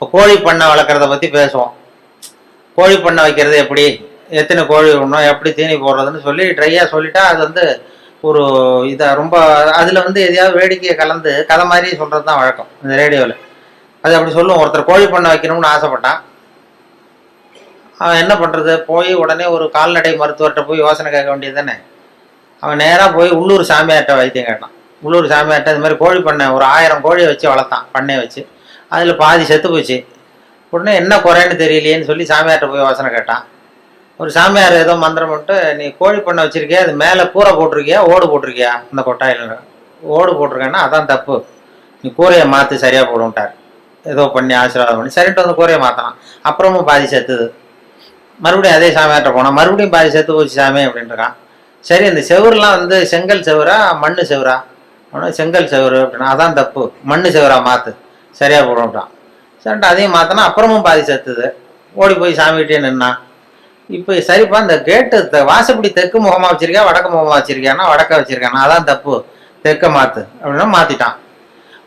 இப்போ கோழி பண்ணை வளர்க்குறத பற்றி பேசுவோம். கோழி பண்ணை வைக்கிறது எப்படி? எத்தனை கோழி விடணும் எப்படி தீனி போடுறதுன்னு சொல்லி ட்ரையாக சொல்லிட்டா அது வந்து ஒரு இதாக ரொம்ப அதில் வந்து எதையாவது வேடிக்கையை கலந்து கதை மாதிரி சொல்கிறது தான் வழக்கம் இந்த ரேடியோவில் அது அப்படி சொல்லுவோம். ஒருத்தர் கோழி பண்ணை வைக்கணும்னு ஆசைப்பட்டான் அவன் என்ன பண்ணுறது போய் உடனே ஒரு கால்நடை மருத்துவர்கிட்ட போய் யோசனை கேட்க வேண்டியது தானே. அவன் நேராக போய் உள்ளூர் சாமியார்கிட்ட வைத்தியம் கேட்டான். உள்ளூர் சாமியார்கிட்ட இது மாதிரி கோழி பண்ணை ஒரு ஆயிரம் கோழியை வச்சு வளர்த்தான் பண்ணையை வச்சு. அதில் பாதி செத்து போச்சு. உடனே என்ன குறைன்னு தெரியலையேன்னு சொல்லி சாமியார்கிட்ட போய் யோசனை கேட்டான். ஒரு சாமியார் ஏதோ மந்திரம் போட்டு நீ கோழி பண்ணை வச்சிருக்கியா? அது மேலே கூரை போட்டிருக்கியா? ஓடு போட்டிருக்கியா? அந்த கொட்டாயில். ஓடு போட்டிருக்கேன்னா அதான் தப்பு. நீ கூரையை மாற்றி சரியாக போடுன்ட்டார் ஏதோ பண்ணி ஆசீர்வாதம் பண்ணி. சரின்ட்டு வந்து கூரையை மாற்றினான் அப்புறமும் பாதி செத்துது. மறுபடியும் அதே சாமியார்கிட்ட போனான். மறுபடியும் பாதி செத்து போச்சு சாமி அப்படின்ட்டுருக்கான் சரி இந்த செவுருலாம் வந்து செங்கல் செவரா மண் செவரா? செங்கல் செவுரு அப்படின்னா அதான் தப்பு. மண் செவரா மாற்று சரியாக போடுன்ட்டான் சரின்ட்டு அதையும் மாற்றினா அப்புறமும் பாதி செத்துது. ஓடி போய் சாமிகிட்டே நின்னான் இப்போ சரிப்பா இந்த கேட்டு வாசப்படி தெற்கு முகமாக வச்சிருக்கா வடக்கு முகமாக வச்சிருக்கானா வடக்க வச்சிருக்கானா. அதான் தப்பு. தெற்க மாற்று அப்படின்னா மாற்றிட்டான்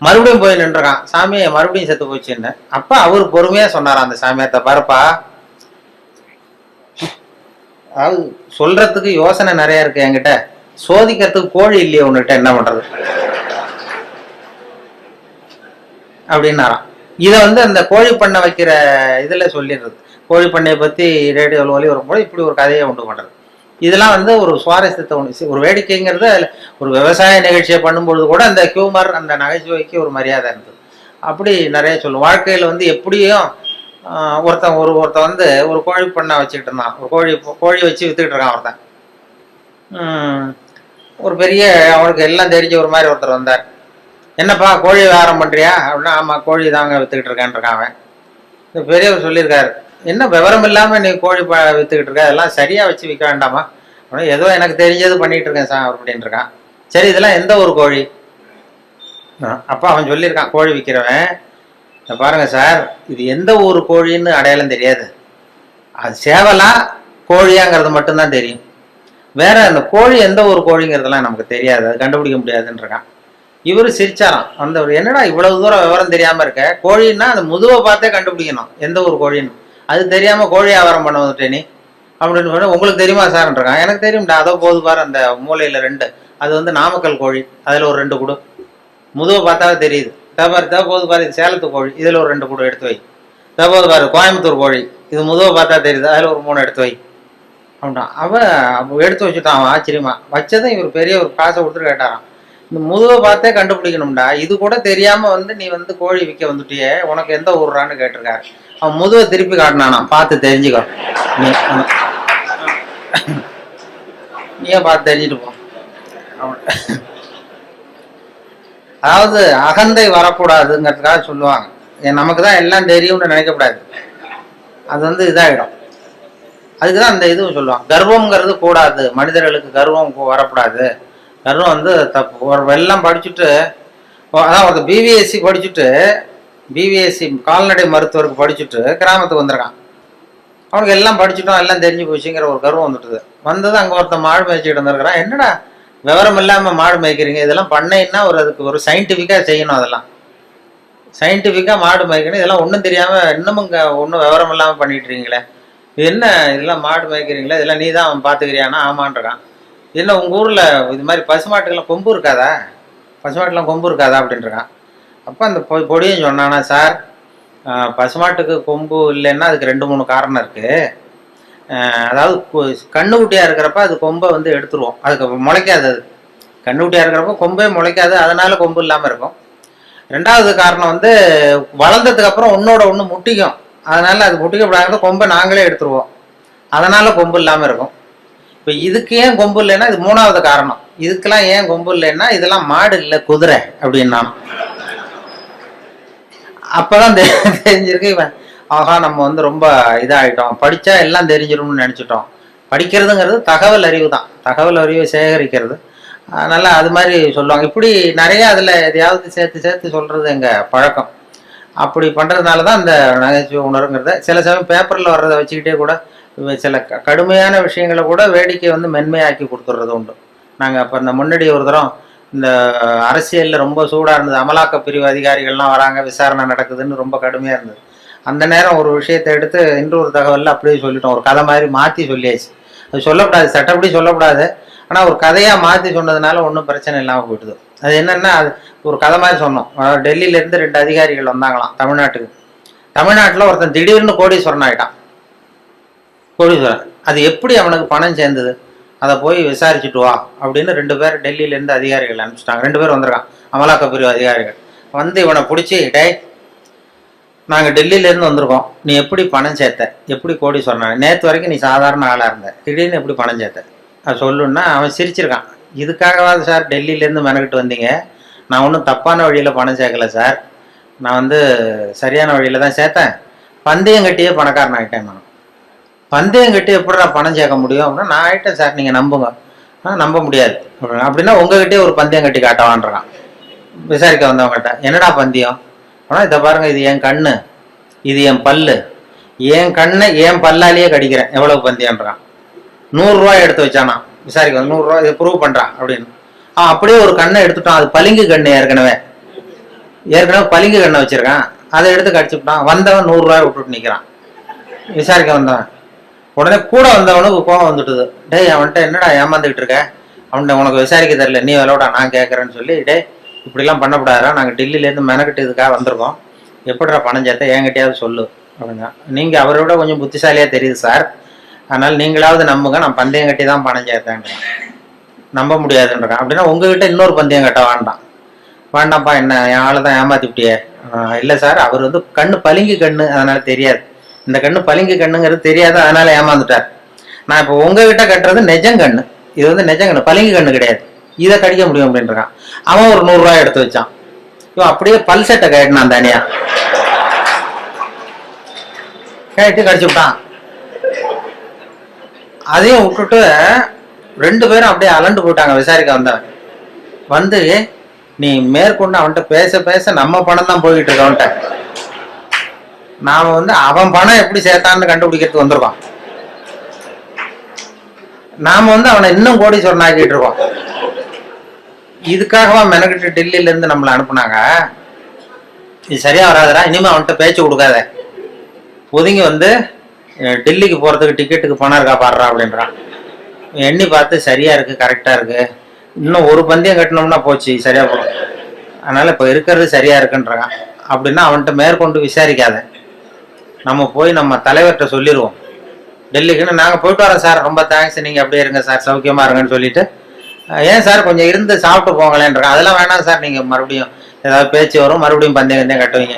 மறுபடியும் போய் நின்றுறான். சாமியை மறுபடியும் செத்து போச்சுன்னு. அப்போ அவர் பொறுமையாக சொன்னார் அந்த சாமியார்த்த பாருப்பா அதாவது சொல்றதுக்கு யோசனை நிறைய இருக்கு என்கிட்ட. சோதிக்கிறதுக்கு கோழி இல்லையே உன்கிட்ட என்ன பண்றது? அப்படின்னாராம். இதை வந்து அந்த கோழி பண்ணை வைக்கிற இதில் சொல்லிடுறது. கோழி பண்ணையை பற்றி ரேடியோவில் ஒலி வரும்போது இப்படி ஒரு கதையை உண்டு பண்ணுறது. இதெல்லாம் வந்து ஒரு சுவாரஸ்யத்தை ஒன்று ஒரு வேடிக்கைங்கிறது ஒரு விவசாய நிகழ்ச்சியை பண்ணும்பொழுது கூட அந்த ஹியூமர் அந்த நகைச்சுவைக்கு ஒரு மரியாதை இருந்தது. அப்படி நிறைய சொல்லும். வாழ்க்கையில் வந்து எப்படியும் ஒருத்தன் ஒரு ஒருத்தன் வந்து ஒரு கோழி பண்ணை வச்சுக்கிட்டு இருந்தான். ஒரு கோழி கோழி வச்சு விற்றுக்கிட்டு இருக்கான் ஒருத்தன். ஒரு பெரிய அவனுக்கு எல்லாம் தெரிஞ்ச ஒரு மாதிரி ஒருத்தர் வந்தார். என்னப்பா கோழி வியாபாரம் பண்ணுறியா அப்படின்னா ஆமாம் கோழி தாங்க விற்றுக்கிட்டு இருக்கான்ட்ருக்கான் அவன். இந்த பெரியவர் சொல்லியிருக்காரு என்ன விவரம் இல்லாமல் நீ கோழி ப வித்துக்கிட்டு இருக்க? அதெல்லாம் சரியாக வச்சு விற்க வேண்டாமா? அப்படின்னா ஏதோ எனக்கு தெரிஞ்சது பண்ணிகிட்டு இருக்கேன் சார் அப்படின்னு இருக்கான். சரி இதெல்லாம் எந்த ஒரு கோழி? அப்பா அவன் சொல்லியிருக்கான் கோழி விற்கிறவன் இதை சார் இது எந்த ஊர் கோழின்னு அடையாளம் தெரியாது. அது சேவலாம் கோழியாங்கிறது மட்டும்தான் தெரியும். வேற அந்த கோழி எந்த ஒரு கோழிங்கிறதெல்லாம் நமக்கு தெரியாது அது கண்டுபிடிக்க முடியாதுன்றான் இவரு சிரிச்சாராம். அந்த ஒரு என்னடா இவ்வளவு தூரம் விவரம் தெரியாம இருக்க? கோழின்னா அந்த முதுவை பார்த்தே கண்டுபிடிக்கணும். எந்த ஒரு கோழின்னு. அது தெரியாம கோழி வியாபாரம் பண்ண வந்துட்டே அப்படின்னு சொன்னா உங்களுக்கு தெரியுமா சார்ன்றான் எனக்கு தெரியும்டா. அதோ போது பாரு அந்த மூலையில ரெண்டு. அது வந்து நாமக்கல் கோழி. அதுல ஒரு ரெண்டு குடு. முதுவை பார்த்தாவே தெரியுது. தபாரு தா போது பாரு. இது சேலத்து கோழி. இதுல ஒரு ரெண்டு குடு எடுத்து வை. தா போது பாரு. கோயம்புத்தூர் கோழி. இது முதுவை பார்த்தா தெரியுது. அதுல ஒரு மூணு எடுத்து வை. அப்படின்னா அவன் எடுத்து வச்சுட்டான். அவன் ஆச்சரியமா. வச்சதும் இவர் பெரிய ஒரு காசை கொடுத்துட்டு கேட்டாரான் இந்த முதுவை பார்த்தே கண்டுபிடிக்கணும்டா. இது கூட தெரியாம வந்து நீ வந்து கோழி விற்க வந்துட்டியே. உனக்கு எந்த ஊர்றான்னு கேட்டிருக்காரு. அவன் முதுவை திருப்பி காட்டினானா பார்த்து தெரிஞ்சுக்கோ. நீ நீயே பார்த்து தெரிஞ்சுட்டு போ. அதாவது அகந்தை வரக்கூடாதுங்கிறதுக்காக சொல்லுவாங்க. ஏன் நமக்கு தான் எல்லாம் தெரியும்னு நினைக்கக்கூடாது. அது வந்து இதாகிடும் அதுக்கு தான் அந்த இதுவும் சொல்லுவாங்க. கர்வம்ங்கிறது கூடாது. மனிதர்களுக்கு கர்வம் வரக்கூடாது. கர்வம் வந்து தப்பு ஒரு வெள்ளம் படிச்சுட்டு ஓ- அதான் ஒரு பிவிஎஸ்சி படிச்சுட்டு பிவிஎஸ்சி கால்நடை மருத்துவருக்கு படிச்சுட்டு கிராமத்துக்கு வந்திருக்கான். அவனுக்கு எல்லாம் படிச்சுட்டோம் எல்லாம் தெரிஞ்சு போச்சுங்கிற ஒரு கர்வம் வந்துட்டுது. வந்தது அங்கே ஒருத்தன் மாடு மேய்ச்சிட்டு இருந்திருக்கிறான் என்னடா விவரம் இல்லாமல் மாடு மேய்க்கிறீங்க? இதெல்லாம் பண்ணைன்னா ஒரு அதுக்கு ஒரு சயின்டிஃபிக்காக செய்யணும் அதெல்லாம். சயின்டிஃபிக்காக மாடு மேய்க்கணும். இதெல்லாம் ஒன்றும் தெரியாமல் இன்னமும் இங்கே ஒன்றும் விவரம் இல்லாமல் பண்ணிட்டுருக்கீங்களே இது என்ன? இதெல்லாம் மாடு மேய்க்கிறீங்களே? இதெல்லாம் நீ தான் அவன் பார்த்துக்கிறியானா ஆமான்றான். என்ன உங்கள் ஊரில் இது மாதிரி பசுமாட்டுக்கெல்லாம் கொம்பு இருக்காதா? பசுமாட்டுலாம் கொம்பு இருக்காதா? அப்படின்றான் அப்போ அந்த பொ பொடியும் சொன்னானா சார் பசுமாட்டுக்கு கொம்பு இல்லைன்னா அதுக்கு ரெண்டு மூணு காரணம் இருக்குது அதாவது கண்ணுக்குட்டியாக இருக்கிறப்ப அது கொம்பை வந்து எடுத்துருவோம். அதுக்கு முளைக்காது அது. கண்ணுக்குட்டியாக இருக்கிறப்ப கொம்பே முளைக்காது அதனால் கொம்பு இல்லாமல் இருக்கும். ரெண்டாவது காரணம் வந்து வளர்ந்ததுக்கு அப்புறம் ஒன்று முட்டிக்கும். அதனால் அது முட்டிக்கப்படாத கொம்பை நாங்களே எடுத்துருவோம். அதனால் கொம்பு இல்லாமல் இருக்கும். இப்போ இதுக்கு ஏன் கொம்பு இல்லைன்னா இது மூணாவது காரணம். இதுக்கெல்லாம் ஏன் கொம்பு இல்லைன்னா இதெல்லாம் மாடு இல்லை குதிரை அப்படின்னா அப்போதான் தெரிஞ்சிருக்கு இவன் ஆஹா நம்ம வந்து ரொம்ப இதாகிட்டோம் படித்தா எல்லாம் தெரிஞ்சிடும்னு நினச்சிட்டோம். படிக்கிறதுங்கிறது தகவல் அறிவு தான். தகவல் அறிவை சேகரிக்கிறது. அதனால் அது மாதிரி சொல்லுவாங்க. இப்படி நிறையா அதில் எதையாவது சேர்த்து சேர்த்து சொல்கிறது எங்கள் பழக்கம். அப்படி பண்ணுறதுனால தான் இந்த நகைச்சுவை உணர்வுங்கிறத சில சமயம் பேப்பரில் வர்றதை வச்சுக்கிட்டே கூட சில க- கடுமையான விஷயங்களை கூட வேடிக்கை வந்து மென்மையாக்கி கொடுத்துட்றது உண்டு. நாங்கள் அப்போ இந்த முன்னாடி ஒரு தரம் இந்த அரசியலில் ரொம்ப சூடாக இருந்தது. அமலாக்க பிரிவு அதிகாரிகள்லாம் வராங்க விசாரணை நடக்குதுன்னு ரொம்ப கடுமையாக இருந்தது. அந்த நேரம் ஒரு விஷயத்தை எடுத்து இன்னொரு தகவலில் அப்படியே சொல்லிட்டோம். ஒரு கதை மாதிரி மாற்றி சொல்லியாச்சு. அது சொல்லக்கூடாது சட்டப்படி சொல்லக்கூடாது ஆனால் ஒரு கதையாக மாற்றி சொன்னதுனால ஒன்றும் பிரச்சனை இல்லாமல் போயிட்டுது அது என்னென்னா அது ஒரு கதை மாதிரி சொன்னோம். டெல்லியிலேருந்து ரெண்டு அதிகாரிகள் வந்தாங்களாம் தமிழ்நாட்டுக்கு. தமிழ்நாட்டில் ஒருத்தன் திடீர்னு கோடீஸ்வரன் ஆகிட்டான் கோடீஸ்வரன் அது எப்படி அவனுக்கு பணம் சேர்ந்தது? அதை போய் விசாரிச்சுட்டு வா அப்படின்னு ரெண்டு பேர் டெல்லியிலேருந்து அதிகாரிகள் அனுப்பிச்சிட்டாங்க. ரெண்டு பேர் வந்திருக்கான். அமலாக்க பிரிவு அதிகாரிகள். வந்து இவனை பிடிச்சி டே நாங்கள் டெல்லியிலேருந்து வந்திருக்கோம். நீ எப்படி பணம் சேர்த்த? எப்படி கோடீஸ்வரன் நேற்று வரைக்கும் நீ சாதாரண ஆளாக இருந்த. திடீர்னு எப்படி பணம் சேர்த்த? அது சொல்லுன்னா அவன் சிரிச்சிருக்கான். இதுக்காகவாது சார் டெல்லியிலேருந்து மெனக்கிட்டு வந்தீங்க. நான் ஒன்றும் தப்பான வழியில் பணம் சேர்க்கல சார். நான் வந்து சரியான வழியில் தான் சேர்த்தேன். பந்தயம் கட்டியே பணக்காரன் ஆகிட்டேன் நான். பந்தயம் கட்டி எப்படிடா பணம் சேர்க்க முடியும் அப்படின்னா நான் ஆகிட்டேன் சார் நீங்கள் நம்புங்க. ஆ நம்ப முடியாது. அப்படின்னா அப்படின்னா உங்ககிட்டயே ஒரு பந்தயம் கட்டி காட்டவான்றான். விசாரிக்க வந்தவங்ககிட்ட என்னடா பந்தயம்? ஆனால் இதை பாருங்க இது என் கண்ணு. இது என் பல்லு. என் கண்ணை என் பல்லாலேயே கடிக்கிறேன். எவ்வளவு பந்தயம்ன்றான். நூறுரூவா எடுத்து வச்சானா விசாரிக்க வந்து நூறுரூவா இதை ப்ரூவ் பண்ணுறான் அப்படின்னு. ஆ அப்படியே ஒரு கண்ணை எடுத்துட்டான். அது பளிங்கு கண்ணு ஏற்கனவே. ஏற்கனவே பளிங்கு கண்ணை வச்சிருக்கான். அதை எடுத்து கடிச்சுட்டான் வந்தவன் நூறுரூவா விட்டுட்டு நிற்கிறான் விசாரிக்க வந்தவன். உடனே கூட வந்தவனுக்கு கோவம் வந்துட்டுது. டேய் அவன்கிட்ட என்னடா ஏமாந்துக்கிட்டு இருக்க? அவன்கிட்ட உனக்கு விசாரிக்க தெரியல. நீ விளையாடா நான் கேட்குறேன்னு சொல்லி டேய் இப்படிலாம் பண்ணக்கூடாதா நாங்கள் டெல்லியிலேருந்து மெனக்கிட்டு இதுக்காக வந்திருக்கோம். எப்படிடா பணம் சேர்த்தா என்கிட்டயாவது சொல்லு அப்படின்னா. நீங்கள் அவரை விட கொஞ்சம் புத்திசாலியாக தெரியுது சார். அதனால் நீங்களாவது நம்புங்க. நான் பந்தயம் கட்டி தான் பணம் சேர்த்தேன் நம்ப முடியாதுன்றான். அப்படின்னா உங்ககிட்ட இன்னொரு பந்தயம் கட்ட வேண்டாம். வேண்டாம்ப்பா என்ன? என் ஆளை தான் ஏமாத்திவிட்டியே. இல்லை சார். அவர் வந்து கண்ணு பளிங்கு கண்ணு. அதனால் தெரியாது. இந்த கண்ணு பளிங்கு கண்ணுங்கிறது தெரியாது? அதனால ஏமாந்துட்டார். நான் இப்போ உங்ககிட்ட கட்டுறது நெஜம் கண்ணு. இது வந்து நெஜம் கண்ணு. பளிங்கு கண்ணு கிடையாது. இதை கடிக்க முடியும் அப்படின்றான் அவன் ஒரு நூறுரூவா எடுத்து வச்சான். இவன் அப்படியே பல் செட்டை கட்டினான் தனியா. கேட்டு கடிச்சு விட்டான். அதையும் விட்டுட்டு ரெண்டு பேரும் அப்படியே அலண்டு போயிட்டாங்க விசாரிக்க வந்தவன். வந்து நீ மேற்கொண்டு அவன்கிட்ட பேச பேச நம்ம பணம் தான் போய்கிட்டு இருக்கவன்ட்ட அவன்கிட்ட. நாம வந்து அவன் பணம் எப்படி சேர்த்தான்னு கண்டுபிடிக்கிறதுக்கு வந்திருக்கோம் நாம வந்து அவனை இன்னும் கோடீஸ்வரன் ஆக்கிட்டு இருக்கோம். இதுக்காகவா மெனக்கிட்டு டெல்லியில இருந்து நம்மளை அனுப்புனாங்க? இது சரியா வராதுடா இனிமே அவன்கிட்ட பேச்சு கொடுக்காத. ஒதுங்கி வந்து டெல்லிக்கு போறதுக்கு டிக்கெட்டுக்கு பணம் இருக்கா பாடுறா அப்படின்றான். எண்ணி பார்த்து சரியா இருக்கு கரெக்டா இருக்கு. இன்னும் ஒரு பந்தயம் கட்டினோம்னா போச்சு சரியா போகும். அதனால இப்போ இருக்கிறது சரியா இருக்குன்றான். அப்படின்னா அவன்கிட்ட மேற்கொண்டு விசாரிக்காத. நம்ம போய் நம்ம தலைவர்கிட்ட சொல்லிடுவோம் டெல்லிக்குன்னு நாங்கள் போயிட்டு வரோம் சார் ரொம்ப தேங்க்ஸ் நீங்கள் அப்படியே இருங்க சார் சௌக்கியமாக இருங்கன்னு சொல்லிட்டு. ஏன் சார் கொஞ்சம் இருந்து சாப்பிட்டு போங்களேன்றாங்க அதெல்லாம் வேணாம் சார் நீங்கள் மறுபடியும் ஏதாவது பேச்சு வரும் மறுபடியும் பந்தயம் கந்தயம் கட்டுவீங்க.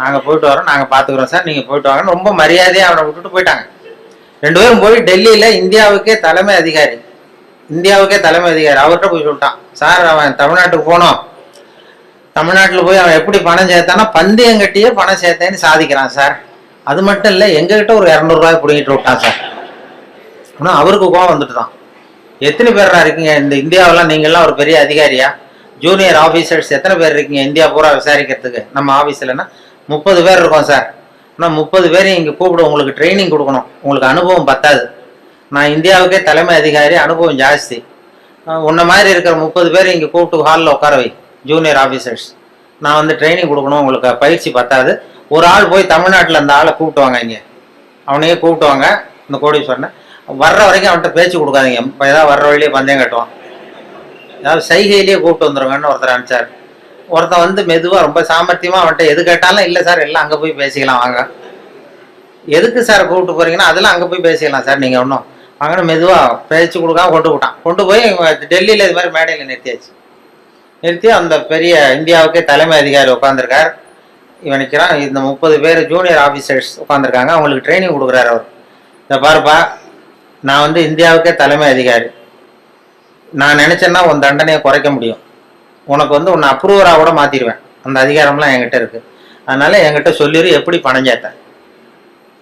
நாங்கள் போயிட்டு வரோம் நாங்கள் பார்த்துக்குறோம் சார். நீங்கள் போயிட்டு வாங்கன்னு ரொம்ப மரியாதையாக அவனை விட்டுட்டு போயிட்டாங்க. ரெண்டு பேரும் போய் டெல்லியில் இந்தியாவுக்கே தலைமை அதிகாரி. இந்தியாவுக்கே தலைமை அதிகாரி. அவர்கிட்ட போய் சொல்லிட்டான். சார் அவன் தமிழ்நாட்டுக்கு போனோம். தமிழ்நாட்டில் போய் அவன் எப்படி பணம் சேர்த்தானா பந்தயம் கட்டியே பணம் சேர்த்தேன்னு சாதிக்கிறான் சார். அது மட்டும் இல்லை எங்ககிட்ட ஒரு இரநூறுவாய் பிடிங்கிட்டு விட்டான் சார். ஆனால் அவருக்கு கோவம் வந்துட்டு தான் எத்தனை பேரா இருக்கீங்க? இந்த இந்தியாவெல்லாம் நீங்கள்லாம் ஒரு பெரிய அதிகாரியா? ஜூனியர் ஆஃபீஸர்ஸ் எத்தனை பேர் இருக்கீங்க? இந்தியா பூரா விசாரிக்கிறதுக்கு. நம்ம ஆஃபீஸ்லன்னா முப்பது பேர் இருக்கோம் சார். ஆனால் முப்பது பேரையும் இங்கே கூப்பிட உங்களுக்கு ட்ரைனிங் கொடுக்கணும். உங்களுக்கு அனுபவம் பத்தாது. நான் இந்தியாவுக்கே தலைமை அதிகாரி அனுபவம் ஜாஸ்தி. உன்ன மாதிரி இருக்கிற முப்பது பேர் இங்கே கூப்பிட்டு ஹாலில் உட்கார வை. ஜூனியர் ஆஃபீஸர்ஸ் நான் வந்து ட்ரைனிங் கொடுக்கணும் உங்களுக்கு பயிற்சி பத்தாது. ஒரு ஆள் போய் தமிழ்நாட்டில் அந்த ஆளை கூப்பிட்டு வாங்க இங்கே. அவனையே கூப்பிட்டு வாங்க இந்த கோடீஸ்வரனை. வர்ற வரைக்கும் அவன்கிட்ட பேச்சு கொடுக்காதீங்க. இப்போ ஏதாவது வர்ற வழியிலே பந்தயம் கட்டுவான். ஏதாவது சைகையிலேயே கூப்பிட்டு வந்துருங்கன்னு ஒருத்தர் அனுப்பிச்சார். ஒருத்தன் வந்து மெதுவாக ரொம்ப சாமர்த்தியமாக அவன்கிட்ட எது கேட்டாலும் இல்லை சார் எல்லாம் அங்கே போய் பேசிக்கலாம் வாங்க. எதுக்கு சார் கூப்பிட்டு போகிறீங்கன்னா அதெல்லாம் அங்கே போய் பேசிக்கலாம் சார் நீங்கள் ஒன்றும் வாங்கன்னு மெதுவாக பேச்சு கொடுக்காம கொண்டு விட்டான் கொண்டு போய் டெல்லியில் இது மாதிரி மேடையில் நிறுத்தியாச்சு. நிறுத்தி அந்த பெரிய இந்தியாவுக்கே தலைமை அதிகாரி உட்காந்துருக்கார் இவன் இந்த முப்பது பேர் ஜூனியர் ஆஃபீஸர்ஸ் உட்காந்துருக்காங்க அவங்களுக்கு ட்ரைனிங் கொடுக்குறாரு அவர். இதை பாருப்பா நான் வந்து இந்தியாவுக்கே தலைமை அதிகாரி. நான் நினச்சேன்னா உன் தண்டனையை குறைக்க முடியும். உனக்கு வந்து உன்னை அப்ரூவராக கூட மாற்றிடுவேன் அந்த அதிகாரம்லாம் என்கிட்ட இருக்குது அதனால் என்கிட்ட சொல்லிடு எப்படி பணம் சேர்த்தேன்.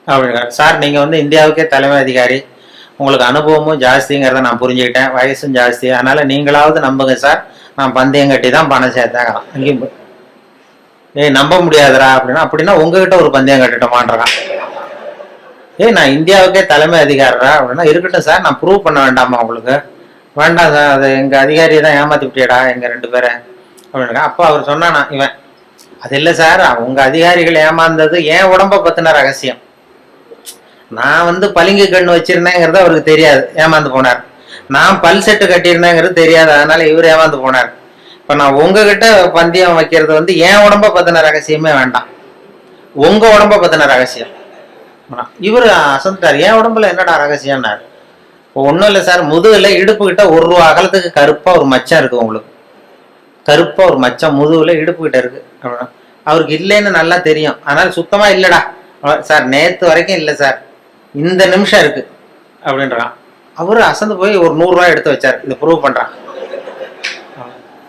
அப்படின்னு சார் நீங்கள் வந்து இந்தியாவுக்கே தலைமை அதிகாரி. உங்களுக்கு அனுபவமும் ஜாஸ்திங்கிறத நான் புரிஞ்சுக்கிட்டேன். வயசும் ஜாஸ்தி. அதனால நீங்களாவது நம்புங்க சார். நான் பந்தயம் கட்டி தான் பணம் சேர்த்தேன் அங்கேயும் ஏய் நம்ப முடியாதுடா அப்படின்னா அப்படின்னா உங்ககிட்ட ஒரு பந்தயம் கட்டட்டுமான்றான். ஏய் நான் இந்தியாவுக்கே தலைமை அதிகாரா அப்படின்னா இருக்கட்டும் சார். நான் ப்ரூவ் பண்ண வேண்டாமா உங்களுக்கு? வேண்டாம் சார். அது எங்கள் அதிகாரியை தான் ஏமாத்தி விட்டியடா எங்கள் ரெண்டு பேரை. அப்படின்னா அப்போ அவர் சொன்னானா இவன் அது இல்லை சார். உங்கள் அதிகாரிகள் ஏமாந்தது என் உடம்ப பற்றின ரகசியம்? நான் வந்து பளிங்கு கண்ணு வச்சிருந்தேங்கிறது அவருக்கு தெரியாது. ஏமாந்து போனார். நான் பல் செட்டு கட்டியிருந்தேங்கிறது தெரியாது. அதனால இவர் ஏமாந்து போனார். இப்ப நான் உங்ககிட்ட பந்தயம் வைக்கிறது வந்து என் உடம்ப பத்தின ரகசியமே வேண்டாம். உங்க உடம்ப பத்தின ரகசியம். இவர் அசந்துட்டார். என் உடம்புல என்னடா ரகசியம்னார்? ஒன்றும் இல்லை சார். முதுகில் இடுப்பு கிட்ட ஒரு ரூபா அகலத்துக்கு கருப்பா ஒரு மச்சம் இருக்கு உங்களுக்கு. கருப்பா ஒரு மச்சம் முதுகில் இடுப்பு கிட்ட இருக்கு. அப்படின்னா அவருக்கு இல்லைன்னு நல்லா தெரியும். அதனால சுத்தமா இல்லைடா. சார் நேற்று வரைக்கும் இல்லை சார். இந்த நிமிஷம் இருக்கு. அப்படின்றான். அவரு அசந்து போய் ஒரு நூறுரூவா எடுத்து வச்சார். இதை ப்ரூவ் பண்றான்.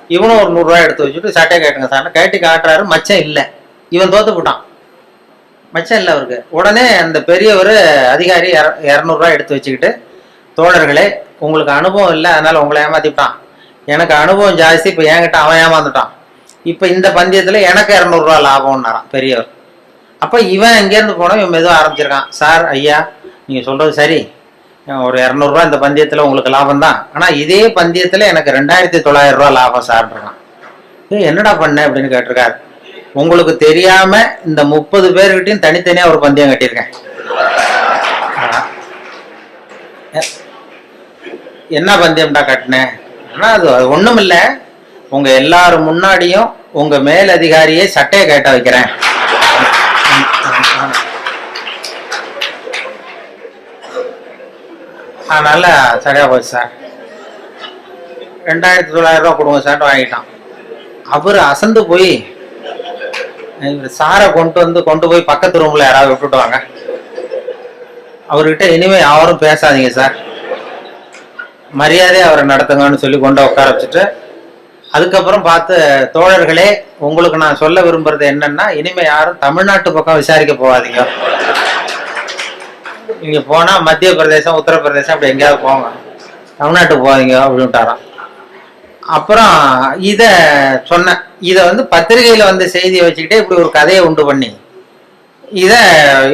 இவனும் ஒரு நூறுரூவா எடுத்து வச்சுட்டு சட்டையை கேட்டுங்க சார். கேட்டி காட்டுறாரு. மச்சம் இல்லை. இவன் தோத்து போட்டான். மச்சம் இல்லை அவருக்கு. உடனே அந்த பெரியவர் அதிகாரி இர- இரநூறுவா எடுத்து வச்சுக்கிட்டு தோழர்களே உங்களுக்கு அனுபவம் இல்லை. அதனால உங்களை ஏமாத்திட்டான் எனக்கு அனுபவம் ஜாஸ்தி. இப்போ என்கிட்ட அவன் ஏமாந்துட்டான். இப்போ இந்த பந்தயத்தில் எனக்கு இரநூறுவா லாபம்னாரான் பெரியவர். அப்போ இவன் இங்கேருந்து போனால் இவன் மெதுவாக ஆரம்பிச்சிருக்கான். சார் ஐயா நீங்கள் சொல்கிறது சரி. ஒரு இரநூறுவா இந்த பந்தயத்தில் உங்களுக்கு லாபம் தான். ஆனால் இதே பந்தயத்தில் எனக்கு ரெண்டாயிரத்தி தொள்ளாயிரம் ரூபா லாபம் சார்ன்றான். ஏய் என்னடா பண்ண? அப்படின்னு கேட்டிருக்காரு. உங்களுக்கு தெரியாமல் இந்த முப்பது பேர்கிட்டையும் தனித்தனியாக ஒரு பந்தயம் கட்டியிருக்கேன். என்ன பந்தயம்டா கட்டினேன் ஆனால் அது அது ஒன்றும் இல்லை உங்கள் எல்லாரும் முன்னாடியும் உங்கள் மேல் சட்டையை கேட்ட வைக்கிறேன். அதனால சரியா போச்சு சார் ரெண்டாயிரத்தி தொள்ளாயிரம் ரூபா கொடுங்க சார் வாங்கிட்டான். அவர் அசந்து போய் இவர் சாரை கொண்டு வந்து கொண்டு போய் பக்கத்து ரூம்ல யாராவது விட்டுட்டு வாங்க. அவர்கிட்ட இனிமே யாரும் பேசாதீங்க சார் மரியாதையை அவரை நடத்துங்கன்னு சொல்லி கொண்டு உட்கார வச்சுட்டு அதுக்கப்புறம் பார்த்து தோழர்களே உங்களுக்கு நான் சொல்ல விரும்புறது என்னன்னா இனிமே யாரும் தமிழ்நாட்டு பக்கம் விசாரிக்க போகாதீங்க. நீங்க போனா மத்திய பிரதேசம் உத்தரப்பிரதேசம் அப்படி எங்கேயாவது போங்க. தமிழ்நாட்டுக்கு போகாதீங்க அப்படின்ட்டாராம். அப்புறம் இத சொன்னேன் இத வந்து பத்திரிகையில வந்து செய்தியை வச்சுக்கிட்டே இப்படி ஒரு கதையை உண்டு பண்ணி. இத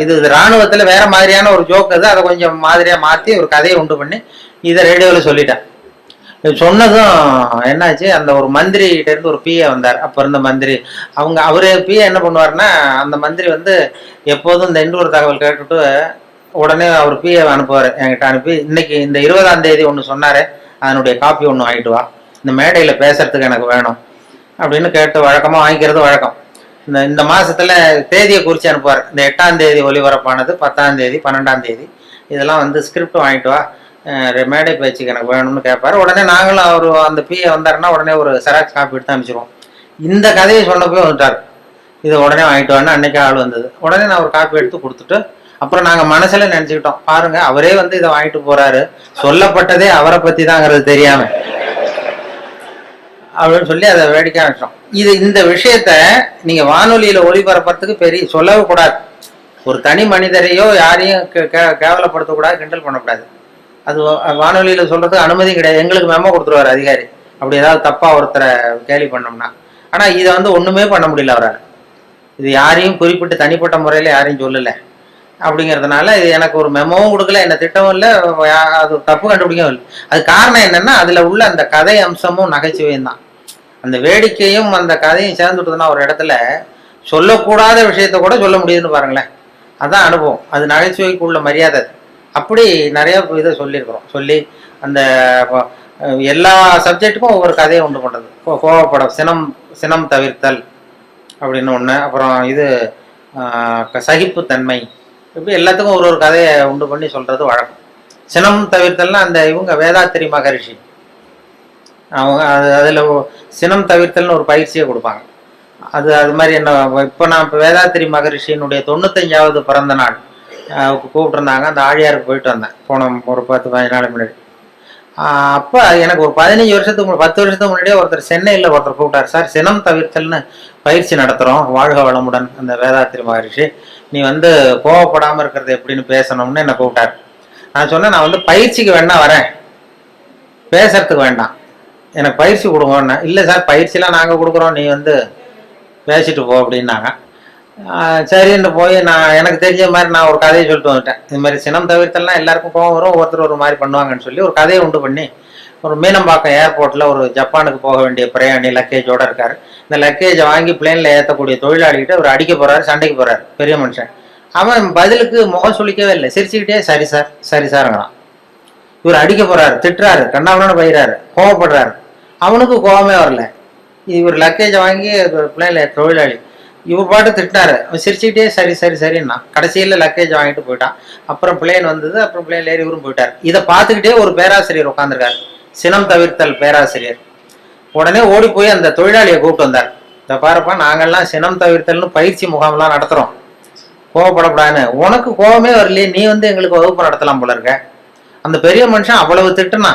இது ராணுவத்துல வேற மாதிரியான ஒரு ஜோக் அது அதை கொஞ்சம் மாதிரியா மாத்தி ஒரு கதையை உண்டு பண்ணி இதை ரேடியோவில் சொல்லிட்டேன். சொன்னதும் என்னாச்சு? அந்த ஒரு மந்திரி கிட்ட இருந்து ஒரு பிஏ வந்தார். அப்போ இருந்த மந்திரி. அவங்க அவரு பிஏ என்ன பண்ணுவாருன்னா அந்த மந்திரி வந்து எப்போதும் இந்த இன்னொரு தகவல் கேட்டுட்டு உடனே அவர் பிஏ அனுப்புவார் என்கிட்ட அனுப்பி இன்னைக்கு இந்த இருபதாம் தேதி ஒன்று சொன்னார். அதனுடைய காப்பி ஒன்று வாங்கிட்டு வா. இந்த மேடையில் பேசுறதுக்கு எனக்கு வேணும். அப்படின்னு கேட்டு வழக்கமாக வாங்கிக்கிறது வழக்கம். இந்த இந்த மாசத்துல தேதியை குறித்து அனுப்புவார். இந்த எட்டாம் தேதி ஒளிபரப்பானது பத்தாம் தேதி பன்னெண்டாம் தேதி. இதெல்லாம் வந்து ஸ்கிரிப்ட் வாங்கிட்டு வா. மேடை பேச்சுக்கு எனக்கு வேணும்னு கேட்பாரு உடனே நாங்களும் அவர் அந்த பிஏ வந்தாருன்னா உடனே ஒரு செராக்ஸ் காப்பி எடுத்து அனுப்பிச்சிருவோம். இந்த கதையை சொன்னப்போ வந்துட்டார். இதை உடனே வாங்கிட்டு வான்னு அன்னைக்கு ஆள் வந்தது. உடனே நான் ஒரு காப்பி எடுத்து கொடுத்துட்டு அப்புறம் நாங்கள் மனசில் நினச்சிக்கிட்டோம். பாருங்க அவரே வந்து இதை வாங்கிட்டு போறாரு. சொல்லப்பட்டதே அவரை பற்றி தாங்கிறது தெரியாம. அப்படின்னு சொல்லி அதை வேடிக்கை வச்சோம் இது இந்த விஷயத்த நீங்கள் வானொலியில் ஒளிபரப்புறதுக்கு பெரிய சொல்லவே கூடாது. ஒரு தனி மனிதரையோ யாரையும் கே- கே- கேவலப்படுத்தக்கூடாது கிண்டல் பண்ணக்கூடாது. அது வானொலியில் வானொலியில அனுமதி கிடையாது. எங்களுக்கு மெமோ கொடுத்துருவாரு அதிகாரி. அப்படி ஏதாவது தப்பா ஒருத்தரை கேலி பண்ணோம்னா. ஆனா இதை வந்து ஒண்ணுமே பண்ண முடியல அவரால். இது யாரையும் குறிப்பிட்டு தனிப்பட்ட முறையில யாரையும் சொல்லல. அப்படிங்கிறதுனால இது எனக்கு ஒரு மெமோவும் கொடுக்கல என்ன திட்டமும் இல்லை அது தப்பு கண்டுபிடிக்கவும் இல்லை. அது காரணம் என்னன்னா அதுல உள்ள அந்த கதை அம்சமும் நகைச்சுவையும் தான். அந்த வேடிக்கையும் அந்த கதையும் சேர்ந்துட்டுதுன்னா ஒரு இடத்துல சொல்லக்கூடாத விஷயத்த கூட சொல்ல முடியுதுன்னு பாருங்களேன். அதான் அனுபவம். அது நகைச்சுவைக்குள்ள மரியாதை அப்படி நிறைய இதை சொல்லியிருக்கிறோம். சொல்லி அந்த எல்லா சப்ஜெக்ட்டுக்கும் ஒவ்வொரு கதையை உண்டு பண்ணுறது கோ- கோவப்படம் சினம் சினம் தவிர்த்தல் அப்படின்னு ஒன்று அப்புறம் இது சகிப்பு தன்மை. சகிப்புத்தன்மை இப்படி எல்லாத்துக்கும் ஒரு ஒரு கதையை உண்டு பண்ணி சொல்கிறது வழக்கம். சினம் தவிர்த்தல்னா அந்த இவங்க வேதாத்திரி மகரிஷி. அவங்க அது அதில் சினம் தவிர்த்தல்னு ஒரு பயிற்சியை கொடுப்பாங்க. அது அது மாதிரி என்ன இப்போ நான் இப்போ வேதாத்திரி மகரிஷியினுடைய தொண்ணூத்தஞ்சாவது பிறந்த நாள். கூப்பிட்ருந்தாங்க கூப்பிட்டுருந்தாங்க. அந்த ஆழியாருக்கு போயிட்டு வந்தேன். போன ஒரு பத்து பதினஞ்சு நாள் முன்னாடி அப்போ எனக்கு ஒரு பதினஞ்சு வருஷத்துக்கு பத்து வருஷத்துக்கு முன்னாடியே ஒருத்தர் சென்னையில் ஒருத்தர் கூப்பிட்டார். சார் சினம் தவிர்த்தல்னு பயிற்சி நடத்துகிறோம் வாழ்க வளமுடன். அந்த வேதாத்திரி மகரிஷி நீ வந்து கோவப்படாமல் இருக்கிறது எப்படின்னு பேசணும்னு என்னை கூப்பிட்டார். நான் சொன்னேன் நான் வந்து பயிற்சிக்கு வேணா வரேன். பேசுறதுக்கு வேண்டாம். எனக்கு பயிற்சி கொடுங்கன்னு. இல்லை சார் பயிற்சிலாம் நாங்கள் கொடுக்குறோம். நீ வந்து பேசிட்டு போ. அப்படின்னாங்க. சரின்னு போய் நான் எனக்கு தெரிஞ்ச மாதிரி நான் ஒரு கதையை சொல்லிட்டு வந்துட்டேன். இது மாதிரி சினம் தவிர்த்தல்லாம் எல்லாருக்கும் கோவம் வரும் ஒருத்தர் ஒரு மாதிரி பண்ணுவாங்கன்னு சொல்லி ஒரு கதையை உண்டு பண்ணி ஒரு மீனம்பாக்கம் ஏர்போர்ட்டில் ஒரு ஜப்பானுக்கு போக வேண்டிய பிரயாணி லக்கேஜோட இருக்கார். இந்த லக்கேஜை வாங்கி பிளேனில் ஏற்றக்கூடிய தொழிலாளிகிட்ட அவர் அடிக்க போகிறாரு சண்டைக்கு போகிறாரு பெரிய மனுஷன். அவன் பதிலுக்கு முகம் சுழிக்கவே இல்லை. சிரிச்சுக்கிட்டே சரி சார் சரி சாருங்கிறான் இவர் அடிக்க போகிறாரு திட்டுறாரு கண்ணாமண்ணு பயிறாரு கோவப்படுறாரு. அவனுக்கு கோவமே வரல. இவர் லக்கேஜை வாங்கி பிளேனில் தொழிலாளி இவர் பாட்டு திட்டினாரு அவன் சிரிச்சுக்கிட்டே சரி சரி சரின்னா. கடைசியில் லக்கேஜ் வாங்கிட்டு போயிட்டான். அப்புறம் பிளேன் வந்தது அப்புறம் பிளேன் ஏறி இவரும் போயிட்டார். இதை பார்த்துக்கிட்டே ஒரு பேராசிரியர் உட்காந்துருக்காரு சினம் தவிர்த்தல் பேராசிரியர். உடனே ஓடி போய் அந்த தொழிலாளியை கூப்பிட்டு வந்தார். இந்த பாருப்பா நாங்கள்லாம் சினம் தவிர்த்தல்னு பயிற்சி முகாம்லாம் நடத்துகிறோம் கோவப்படக்கூடாதுன்னு. உனக்கு கோவமே வரலையே. நீ வந்து எங்களுக்கு வகுப்பு நடத்தலாம் போல இருக்க. அந்த பெரிய மனுஷன் அவ்வளவு திட்டுனா?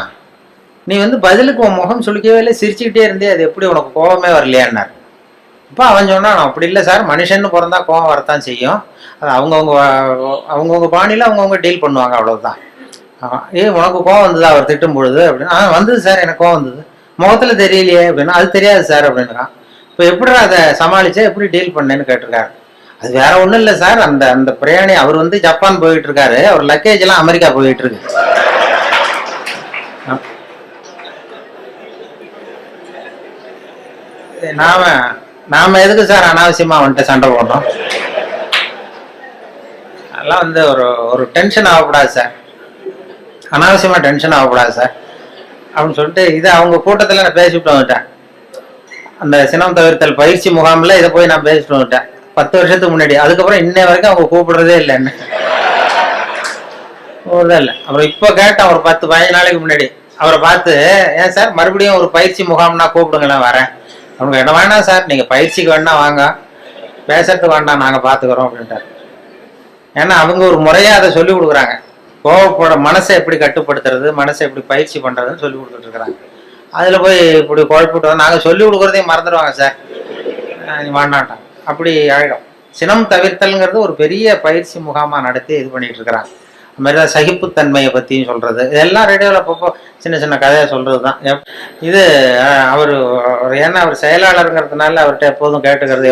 நீ வந்து பதிலுக்கு உன் முகம் சுழிக்கவே இல்லை. சிரிச்சுக்கிட்டே இருந்தே. அது எப்படி உனக்கு கோவமே வரலையான்னார். இப்போ அவன் சொன்னான் அப்படி இல்லை சார். மனுஷன்னு பிறந்தா கோவம் வரத்தான் செய்யும். அது அவங்கவுங்க அவங்கவுங்க பாணியில் அவங்கவுங்க டீல் பண்ணுவாங்க அவ்வளோதான் ஏ உனக்கு கோவம் வந்ததா? அவர் திட்டும் பொழுது அப்படின்னு. ஆ வந்தது சார் எனக்கு கோவம் வந்தது. முகத்தில் தெரியலையே அப்படின்னா. அது தெரியாது சார் அப்படின்றான். இப்போ எப்படி அதை சமாளித்தா எப்படி டீல் பண்ணேன்னு கேட்டிருக்காரு. அது வேற ஒன்றும் இல்லை சார். அந்த அந்த பிரயாணி அவர் வந்து ஜப்பான் போயிட்டு இருக்காரு அவர் லக்கேஜ் எல்லாம் அமெரிக்கா போயிட்டு இருக்கு நாம நாம எதுக்கு சார் அனாவசியமா வந்துட்டு சண்டை போடுறோம்? அதெல்லாம் வந்து ஒரு ஒரு டென்ஷன் ஆகக்கூடாது சார். அனாவசியமா டென்ஷன் ஆகக்கூடாது சார். அப்படின்னு சொல்லிட்டு இதை அவங்க கூட்டத்தில் நான் பேசிவிட்டு வந்துட்டேன். அந்த சினம் தவிர்த்தல் பயிற்சி முகாமில் இதை போய் நான் பேசிட்டு வந்துட்டேன். பத்து வருஷத்துக்கு முன்னாடி. அதுக்கப்புறம் இன்ன வரைக்கும் அவங்க கூப்பிடுறதே இல்லை என்ன. இல்லை. அப்புறம் இப்போ கேட்டேன் ஒரு பத்து பதினஞ்சு நாளைக்கு முன்னாடி. அவரை பார்த்து ஏன் சார் மறுபடியும் ஒரு பயிற்சி முகாம்னா கூப்பிடுங்களேன் வரேன். அவனுக்கு என்ன வேணாம் சார் நீங்கள் பயிற்சிக்கு வேணா வாங்க. பேசுறதுக்கு வேண்டாம் நாங்கள் பார்த்துக்குறோம் அப்படின்ட்டார். ஏன்னா அவங்க ஒரு முறையாக அதை சொல்லி கொடுக்குறாங்க. கோவப்பட மனசை எப்படி கட்டுப்படுத்துறது மனசை எப்படி பயிற்சி பண்ணுறதுன்னு சொல்லி கொடுத்துட்டு இருக்கிறாங்க. அதில் போய் இப்படி குழப்பிட்டு வந்து நாங்கள் சொல்லி கொடுக்குறதையும் மறந்துடுவாங்க சார். அஹ் வேண்டாட்டான் அப்படி ஆகிடும் சினம் தவிர்த்தல்ங்கிறது ஒரு பெரிய பயிற்சி முகாமாக நடத்தி இது பண்ணிட்டு இருக்கிறாங்க. அது மாதிரி தான் சகிப்புத்தன்மையை பற்றியும் சொல்கிறது இதெல்லாம் ரேடியோவில் அப்பப்போ சின்ன சின்ன கதையை சொல்கிறது தான் எப்- இது அவர் ஏன்னா அவர் செயலாளருங்கிறதுனால அவர்கிட்ட எப்போதும் கேட்டுக்கிறது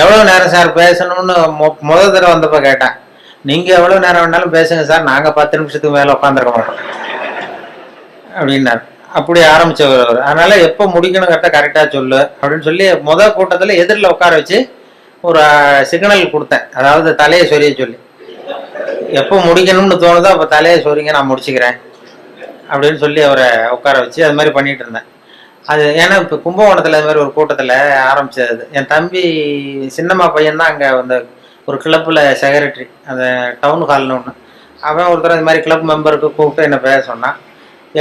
எவ்வளோ நேரம் சார் பேசணும்னு மொ முத தடவை வந்தப்போ கேட்டேன். நீங்கள் எவ்வளோ நேரம் வேணாலும் பேசுங்க சார் நாங்கள் பத்து நிமிஷத்துக்கு மேலே உட்காந்துருக்க மாட்டோம். அப்படின்னார். அப்படி ஆரம்பிச்சவர் அவர். அதனால எப்போ முடிக்கணுங்கிறத கரெக்டாக சொல்லு அப்படின்னு சொல்லி முதல் கூட்டத்தில் எதிரில் உட்கார வச்சு ஒரு சிக்னல் கொடுத்தேன். அதாவது தலையை சொரிய சொல்லி. எப்போ முடிக்கணும்னு தோணுதோ அப்போ தலையை சொல்றீங்க நான் முடிச்சுக்கிறேன் அப்படின்னு சொல்லி அவரை உட்கார வச்சு அது மாதிரி பண்ணிட்டு இருந்தேன். அது ஏன்னா இப்போ கும்பகோணத்தில் அது மாதிரி ஒரு கூட்டத்தில் ஆரம்பிச்சது. என் தம்பி சின்னம்மா பையன் தான் அங்கே அந்த ஒரு கிளப்பில் செக்ரட்டரி அந்த டவுன் ஹால்னு ஒன்று அவன் ஒருத்தர் இந்த மாதிரி கிளப் மெம்பருக்கு கூப்பிட்டு என்னை பேச சொன்னான்.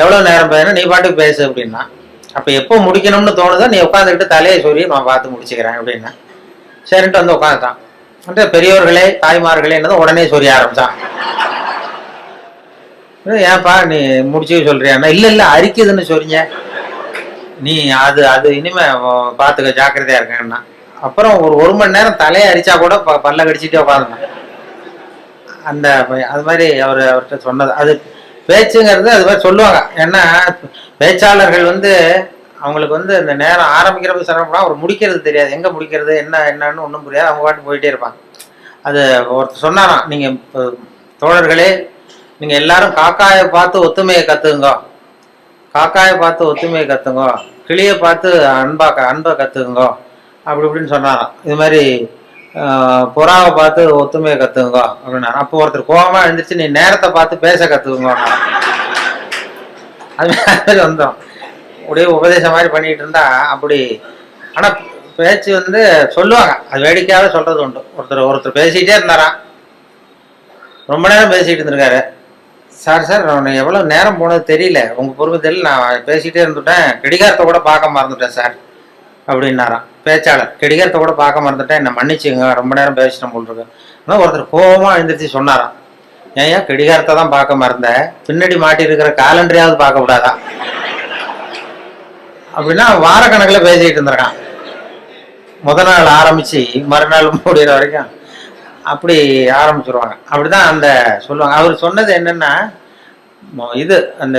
எவ்வளோ நேரம் பேசணும் நீ பாட்டுக்கு பேசு அப்படின்னா. அப்போ எப்போ முடிக்கணும்னு தோணுதோ நீ உட்காந்துக்கிட்டு தலையை சொல்லி நான் பார்த்து முடிச்சுக்கிறேன் அப்படின்னா சரின்ட்டு வந்து உட்காந்துட்டான் வந்து பெரியவர்களே தாய்மார்களே என்னது உடனே சொல்லி ஆரம்பிச்சான். ஏன்பா நீ முடிச்சு சொல்றியான்னா இல்ல இல்ல அரிக்குதுன்னு சொல்றீங்க நீ அது அது இனிமே பார்த்துக்க பாத்துக்க ஜாக்கிரதையா இருக்கேன்னா. அப்புறம் ஒரு ஒரு மணி நேரம் தலையை அரிச்சா கூட ப- பல்ல கடிச்சிட்டே உட்காந்துருந்தேன் அந்த அது மாதிரி அவர் அவர்கிட்ட சொன்னது. அது பேச்சுங்கிறது அது மாதிரி சொல்லுவாங்க. ஏன்னா பேச்சாளர்கள் வந்து அவங்களுக்கு வந்து இந்த நேரம் ஆரம்பிக்கிறப்ப சிரமப்படும் அவர் முடிக்கிறது தெரியாது. எங்கே முடிக்கிறது? என்ன என்னன்னு ஒன்றும் புரியாது. அவங்க பாட்டு போயிட்டே இருப்பாங்க. அது ஒருத்தர் சொன்னாராம். நீங்கள் இப்போ தோழர்களே நீங்கள் எல்லாரும் காக்காயை பார்த்து ஒத்துமையை கத்துக்குங்க. காக்காயை பார்த்து ஒத்துமையை கத்துங்க. கிளியை பார்த்து அன்பா அன்பை கற்றுக்குங்கோ அப்படி இப்படின்னு சொன்னாராம். இது மாதிரி புறாவை பார்த்து ஒத்துமையை கற்றுக்குங்க அப்படின்னா அப்போ ஒருத்தர் கோபமாக எழுந்திரிச்சு நீ நேரத்தை பார்த்து பேச கற்றுக்குங்க அது மாதிரி வந்தோம். அப்படியே உபதேசம் மாதிரி பண்ணிட்டு இருந்தா அப்படி. ஆனா பேச்சு வந்து சொல்லுவாங்க. அது வேடிக்கையாவே சொல்றது உண்டு. ஒருத்தர் ஒருத்தர் பேசிக்கிட்டே இருந்தாராம். ரொம்ப நேரம் பேசிட்டு இருந்திருக்காரு. சார் சார் நான் எவ்வளோ நேரம் போனது தெரியல. உங்கள் பொறுப்பு தெரியல. நான் பேசிக்கிட்டே இருந்துட்டேன். கடிகாரத்தை கூட பார்க்க மறந்துட்டேன் சார். அப்படின்னாராம். பேச்சாளர் கடிகாரத்தை கூட பார்க்க மறந்துட்டேன். என்னை மன்னிச்சுங்க ரொம்ப நேரம் பேசிட்டேன் போல் ஆனால் ஒருத்தர் கோபமாக எழுந்திரிச்சு சொன்னாராம். ஏன் ஏன் கடிகாரத்தை தான் பார்க்க மறந்தேன் பின்னாடி மாட்டி இருக்கிற காலண்டரையாவது பார்க்க அப்படின்னா அப்படின்னா வாரக்கணக்கில் பேசிக்கிட்டு இருந்திருக்கான். முத நாள் ஆரம்பிச்சு மறுநாள் முடிகிற வரைக்கும் அப்படி ஆரம்பிச்சிருவாங்க. அப்படிதான் அந்த சொல்லுவாங்க. அவர் சொன்னது என்னென்னா இது அந்த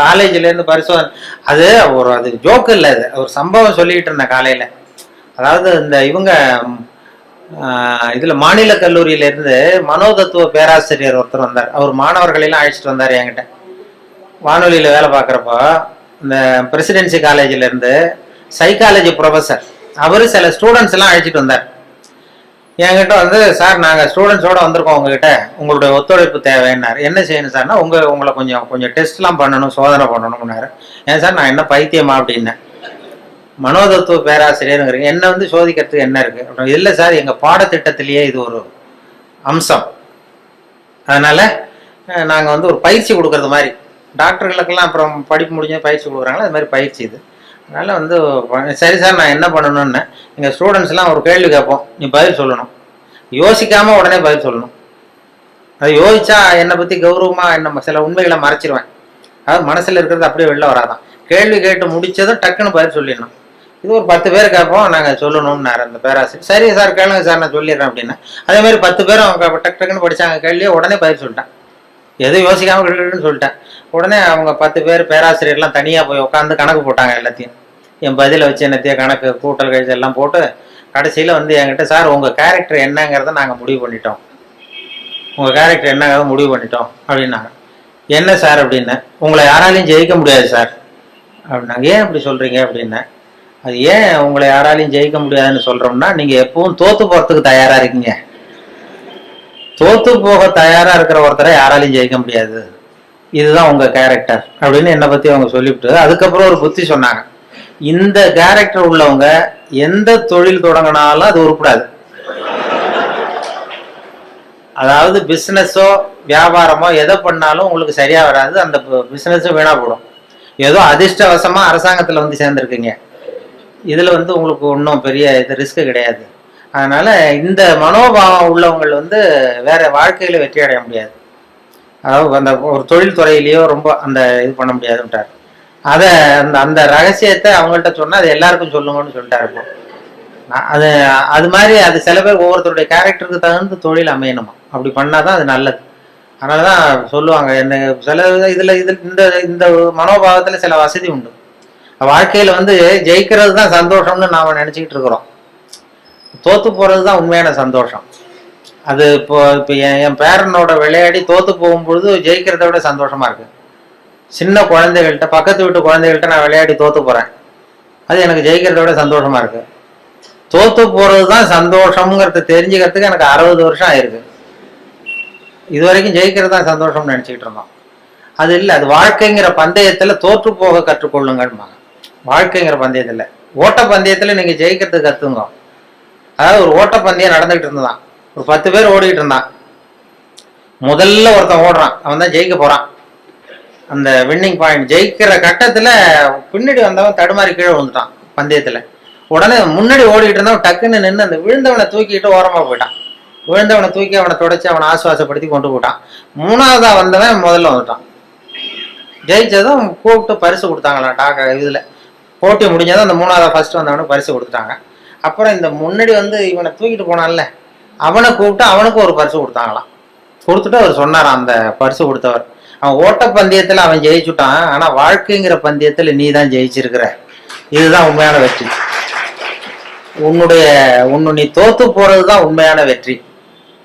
காலேஜிலேருந்து பரிசோதனை அது ஒரு அது ஜோக்கு இல்லை அது. ஒரு சம்பவம் சொல்லிக்கிட்டு இருந்தேன் காலையில். அதாவது இந்த இவங்க இதில் மாநில கல்லூரியிலேருந்து மனோதத்துவ பேராசிரியர் ஒருத்தர் வந்தார். அவர் மாணவர்களெல்லாம் அழைச்சிட்டு வந்தார் என்கிட்ட. வானொலியில் வேலை பார்க்குறப்போ இந்த பிரசிடென்சி காலேஜில் இருந்து சைக்காலஜி ப்ரொஃபஸர் அவர் சில ஸ்டூடெண்ட்ஸ் எல்லாம் அழைச்சிட்டு வந்தார். என்கிட்ட வந்து சார் நாங்கள் ஸ்டூடெண்ட்ஸோட வந்திருக்கோம் உங்ககிட்ட. உங்களுடைய ஒத்துழைப்பு தேவைன்னார். என்ன செய்யணும் சார்னா உங்கள் உங்களை கொஞ்சம் கொஞ்சம் டெஸ்ட்லாம் பண்ணணும் சோதனை பண்ணணும்னாரு. ஏன் சார் நான் என்ன பைத்தியமா அப்படின்னேன். மனோதத்துவ பேராசிரியருங்கிறீங்க. என்ன வந்து சோதிக்கிறதுக்கு என்ன இருக்கு? அப்படின்னு இல்லை சார் எங்கள் பாடத்திட்டத்திலேயே இது ஒரு அம்சம். அதனால நாங்கள் வந்து ஒரு பயிற்சி கொடுக்கறது மாதிரி. டாக்டர்களுக்கெல்லாம் அப்புறம் படிப்பு முடிஞ்ச பயிற்சி கொடுக்குறாங்களா அது மாதிரி பயிற்சி இது. அதனால் வந்து சரி சார் நான் என்ன பண்ணணும்னு எங்கள் ஸ்டூடெண்ட்ஸ்லாம் ஒரு கேள்வி கேட்போம். நீ பதில் சொல்லணும். யோசிக்காமல் உடனே பதில் சொல்லணும். அது யோசிச்சா என்னை பற்றி கௌரவமாக என்ன சில உண்மைகளை மறைச்சிருவேன். அதாவது மனசில் இருக்கிறது அப்படியே வெளில வராதான். கேள்வி கேட்டு முடிச்சதும் டக்குன்னு பதில் சொல்லிடணும். இது ஒரு பத்து பேர் கேட்போம் நாங்கள் சொல்லணும்னாரு அந்த பேராசிரியர். சரி சார் கேளுங்க சார் நான் சொல்லிடுறேன் அப்படின்னு. அதே மாதிரி பத்து பேரும் அவங்க டக்கு டக்குன்னு படித்தாங்க கேள்வியை உடனே பதில் சொல்லிட்டேன். எதுவும் யோசிக்காமல் கிடுகிடுன்னு சொல்லிட்டேன். உடனே அவங்க பத்து பேர் பேராசிரியர்லாம் தனியாக போய் உட்காந்து கணக்கு போட்டாங்க எல்லாத்தையும். என் பதிலை வச்சு என்னத்தையும் கணக்கு கூட்டல் கழிச்சு எல்லாம் போட்டு கடைசியில் வந்து என்கிட்ட சார் உங்கள் கேரக்டர் என்னங்கிறத நாங்கள் முடிவு பண்ணிட்டோம். உங்கள் கேரக்டர் என்னங்கிறத முடிவு பண்ணிட்டோம். அப்படின்னாங்க. என்ன சார்? அப்படின்னு. உங்களை யாராலையும் ஜெயிக்க முடியாது சார். அப்படின்னாங்க. ஏன் அப்படி சொல்கிறீங்க அப்படின்னேன் அது ஏன் உங்களை யாராலையும் ஜெயிக்க முடியாதுன்னு சொல்கிறோம்னா நீங்கள் எப்பவும் தோற்று போகிறதுக்கு தயாராக இருக்கீங்க. தோற்று போக தயாராக இருக்கிற ஒருத்தரை யாராலையும் ஜெயிக்க முடியாது. இதுதான் உங்க கேரக்டர் அப்படின்னு என்னை பத்தி அவங்க சொல்லிவிட்டு அதுக்கப்புறம் ஒரு புத்தி சொன்னாங்க. இந்த கேரக்டர் உள்ளவங்க எந்த தொழில் தொடங்கினாலும் அது உருப்படாது. அதாவது பிசினஸோ வியாபாரமோ எதை பண்ணாலும் உங்களுக்கு சரியா வராது. அந்த பிசினஸும் வீணா போடும் ஏதோ அதிர்ஷ்டவசமா அரசாங்கத்துல வந்து சேர்ந்துருக்கீங்க. இதுல வந்து உங்களுக்கு ஒன்றும் பெரிய இது ரிஸ்க் கிடையாது. அதனால இந்த மனோபாவம் உள்ளவங்கள் வந்து வேற வாழ்க்கையில வெற்றி அடைய முடியாது. அதாவது அந்த ஒரு தொழில் துறையிலேயோ ரொம்ப அந்த இது பண்ண முடியாதுன்ட்டார். அதை அந்த அந்த ரகசியத்தை அவங்கள்ட்ட சொன்னால் அது எல்லாருக்கும் சொல்லுங்கன்னு சொல்லிட்டாரு இப்போ. அது அது மாதிரி அது சில பேர் ஒவ்வொருத்தருடைய கேரக்டருக்கு தகுந்த தொழில் அமையணுமா? அப்படி பண்ணால் தான் அது நல்லது. அதனால தான் சொல்லுவாங்க என்ன சில இதில் இதில் இந்த இந்த மனோபாவத்தில் சில வசதி உண்டு. வாழ்க்கையில் வந்து ஜெயிக்கிறது தான் சந்தோஷம்னு நாம் நினச்சிக்கிட்டு இருக்கிறோம். தோற்று போகிறது தான் உண்மையான சந்தோஷம். அது இப்போ இப்போ என் என் பேரனோட விளையாடி தோத்து போகும்பொழுது ஜெயிக்கிறத விட சந்தோஷமா இருக்கு. சின்ன குழந்தைகள்கிட்ட பக்கத்து வீட்டு குழந்தைகள்கிட்ட நான் விளையாடி தோத்து போறேன். அது எனக்கு ஜெயிக்கிறத விட சந்தோஷமா இருக்கு. தோத்து போறது தான் சந்தோஷம்ங்கிறத தெரிஞ்சுக்கிறதுக்கு எனக்கு அறுபது வருஷம் ஆயிருக்கு. இது வரைக்கும் ஜெயிக்கிறது தான் சந்தோஷம்னு நினச்சிக்கிட்டு இருந்தோம். அது இல்லை அது வாழ்க்கைங்கிற பந்தயத்தில் தோற்று போக கற்றுக்கொள்ளுங்கம்பாங்க வாழ்க்கைங்கிற பந்தயத்தில். ஓட்ட பந்தயத்தில் நீங்கள் ஜெயிக்கிறதுக்கு கற்றுங்க அதாவது ஒரு ஓட்ட பந்தயம் நடந்துகிட்டு இருந்ததான் ஒரு பத்து பேர் ஓடிட்டு இருந்தான். முதல்ல ஒருத்தன் ஓடுறான். அவன் தான் ஜெயிக்க போறான். அந்த வின்னிங் பாயிண்ட் ஜெயிக்கிற கட்டத்துல பின்னாடி வந்தவன் தடுமாறி கீழே விழுந்துட்டான் பந்தயத்துல. உடனே முன்னாடி ஓடிட்டு இருந்தவன் டக்குன்னு நின்று அந்த விழுந்தவனை தூக்கிட்டு ஓரமா போயிட்டான். விழுந்தவனை தூக்கி அவனை தொடச்சி அவனை ஆசுவாசப்படுத்தி கொண்டு போட்டான். மூணாவதா வந்தவன் முதல்ல வந்துட்டான். ஜெயிச்சதும் கூப்பிட்டு பரிசு கொடுத்தாங்களாம் டாக்க இதுல. போட்டி முடிஞ்சதும் அந்த மூணாவதா ஃபர்ஸ்ட் வந்தவனுக்கு பரிசு கொடுத்துட்டாங்க. அப்புறம் இந்த முன்னாடி வந்து இவனை தூக்கிட்டு போனான்ல அவனை கூப்பிட்டு அவனுக்கும் ஒரு பரிசு கொடுத்தாங்களாம். கொடுத்துட்டு அவர் சொன்னார் அந்த பரிசு கொடுத்தவர். அவன் ஓட்ட பந்தயத்தில் அவன் ஜெயிச்சுட்டான். ஆனா வாழ்க்கைங்கிற பந்தயத்துல நீ தான் ஜெயிச்சிருக்கிற. இதுதான் உண்மையான வெற்றி. உன்னுடைய உன்னு நீ தோத்து போறது தான் உண்மையான வெற்றி.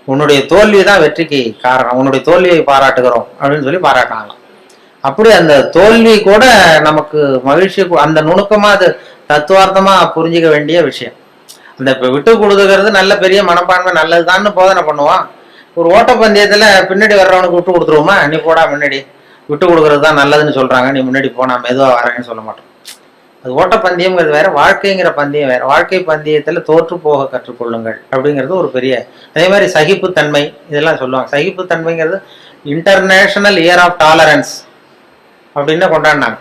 உன்னுடைய தோல்வி தான் வெற்றிக்கு காரணம். உன்னுடைய தோல்வியை பாராட்டுகிறோம் அப்படின்னு சொல்லி பாராட்டினாங்களாம். அப்படி அந்த தோல்வி கூட நமக்கு மகிழ்ச்சி அந்த நுணுக்கமாக அது தத்துவார்த்தமா புரிஞ்சுக்க வேண்டிய விஷயம். இந்த இப்போ விட்டு கொடுத்துக்கிறது நல்ல பெரிய மனப்பான்மை நல்லதுதான்னு போதனை பண்ணுவான். ஒரு ஓட்டப்பந்தயத்துல பின்னாடி வர்றவனுக்கு விட்டு கொடுத்துருவோமா? நீ போடா முன்னாடி. விட்டு கொடுக்கறது தான் நல்லதுன்னு சொல்றாங்க. நீ முன்னாடி போனா மெதுவாக வரேன்னு சொல்ல மாட்டோம். அது ஓட்டப்பந்தயம்ங்கிறது வேற வாழ்க்கைங்கிற பந்தயம் வேற. வாழ்க்கை பந்தயத்துல தோற்று போக கற்றுக்கொள்ளுங்கள் அப்படிங்கிறது ஒரு பெரிய அதே மாதிரி சகிப்புத்தன்மை இதெல்லாம் சொல்லுவாங்க. சகிப்புத்தன்மைங்கிறது இன்டர்நேஷனல் இயர் ஆஃப் டாலரன்ஸ் அப்படின்னு கொண்டாடினாங்க.